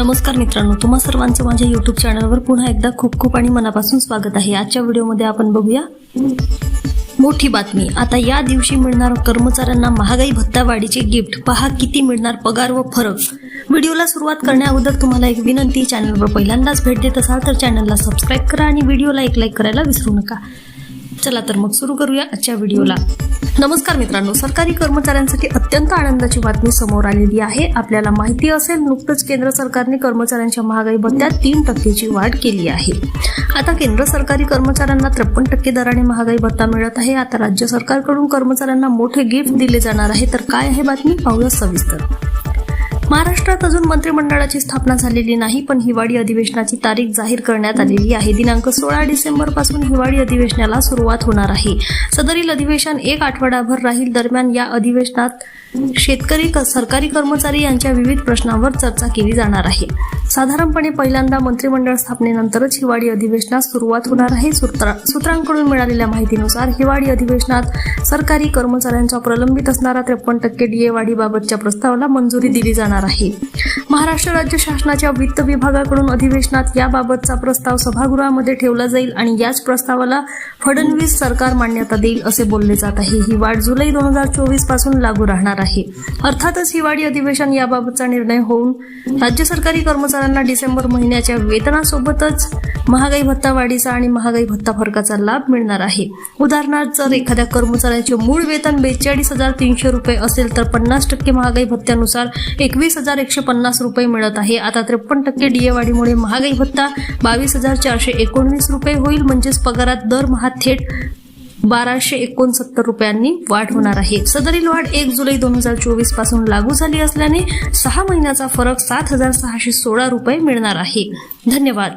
नमस्कार मित्रांनो तुम्हा सर्वांचं माझ्या युट्यूब चॅनलवर पुन्हा एकदा खूप खूप आणि मनापासून स्वागत आहे. आजच्या व्हिडिओमध्ये आपण बघूया मोठी बातमी. आता या दिवशी मिळणार कर्मचाऱ्यांना महागाई भत्ता वाढीचे गिफ्ट पहा किती मिळणार पगार व फरक. व्हिडिओला सुरुवात करण्याअगोदर तुम्हाला एक विनंती चॅनलवर पहिल्यांदाच भेट देत असाल तर चॅनलला सबस्क्राईब करा आणि व्हिडिओला एक लाईक करायला विसरू नका. चला तर मग सुरू करूया आजच्या व्हिडिओला. नमस्कार मित्रांनो. सरकारी कर्मचाऱ्यांसाठी अत्यंत आनंदाची बातमी समोर आलेली आहे. आपल्याला माहिती असेल नुकतंच केंद्र सरकारने कर्मचाऱ्यांच्या महागाई भत्त्यात तीन टक्केची वाढ केली आहे. आता केंद्र सरकारी कर्मचाऱ्यांना त्रेपन्न टक्के दराने महागाई भत्ता मिळत आहे. आता राज्य सरकारकडून कर्मचाऱ्यांना मोठे गिफ्ट दिले जाणार आहे. तर काय आहे बातमी? पाहूया सविस्तर. महाराष्ट्रात अजून मंत्रिमंडळाची स्थापना झालेली नाही पण हिवाळी अधिवेशनाची तारीख जाहीर करण्यात आलेली आहे. दिनांक सोळा डिसेंबरपासून हिवाळी अधिवेशनाला सुरुवात होणार आहे. सदरील अधिवेशन एक आठवडाभर राहील. दरम्यान या अधिवेशनात शेतकरी क- सरकारी कर्मचारी यांच्या विविध प्रश्नांवर चर्चा केली जाणार आहे. साधारणपणे पहिल्यांदा मंत्रिमंडळ स्थापनेनंतरच हिवाळी अधिवेशनास सुरुवात होणार आहे. सूत्रा- सूत्रांकडून मिळालेल्या माहितीनुसार हिवाळी अधिवेशनात सरकारी कर्मचाऱ्यांचा प्रलंबित असणारा त्रेपन्न टक्के डीए वाढीबाबतच्या प्रस्तावाला मंजुरी दिली जाणार आहे. महाराष्ट्र राज्य शासनाच्या वित्त विभागाकडून अधिवेशनात याबाबतचा प्रस्ताव सभागृहामध्ये ठेवला जाईल आणि याच प्रस्तावाला फडणवीस सरकार मान्यता देईल असे बोलले जात आहे. ही वाढ जुलै दोन हजार चोवीसपासून लागू राहणार आहे. अर्थातच हिवाळी अधिवेशन याबाबतचा निर्णय होऊन राज्य सरकारी कर्मचारी कर्मचाऱ्यांना डिसेंबर महिन्याच्या वेतनासोबतच महागाई भत्ता वाढीचा आणि महागाई भत्ता फरकाचा लाभ मिळणार आहे. उदाहरणार्थ जर एखाद्या कर्मचाऱ्याचे मूळ वेतन बेचाळीस हजार तीनशे रुपये असेल तर पन्नास टक्के महागाई भत्त्यानुसार एकवीस हजार एकशे पन्नास रुपये मिळत आहे. आता त्रेपन्न टक्के डीए वाढीमुळे महागाई भत्ता बावीस हजार चारशे एकोणवीस रुपये होईल म्हणजेच पगारात दरमहा थेट बाराशे एकोणसत्तर रुपयांनी वाढ होणार आहे. सदरील वाढ एक जुलै दोन हजार चोवीसपासून लागू झाली असल्याने सहा महिन्याचा फरक सात हजार सहाशे सोळा रुपये मिळणार आहे. धन्यवाद.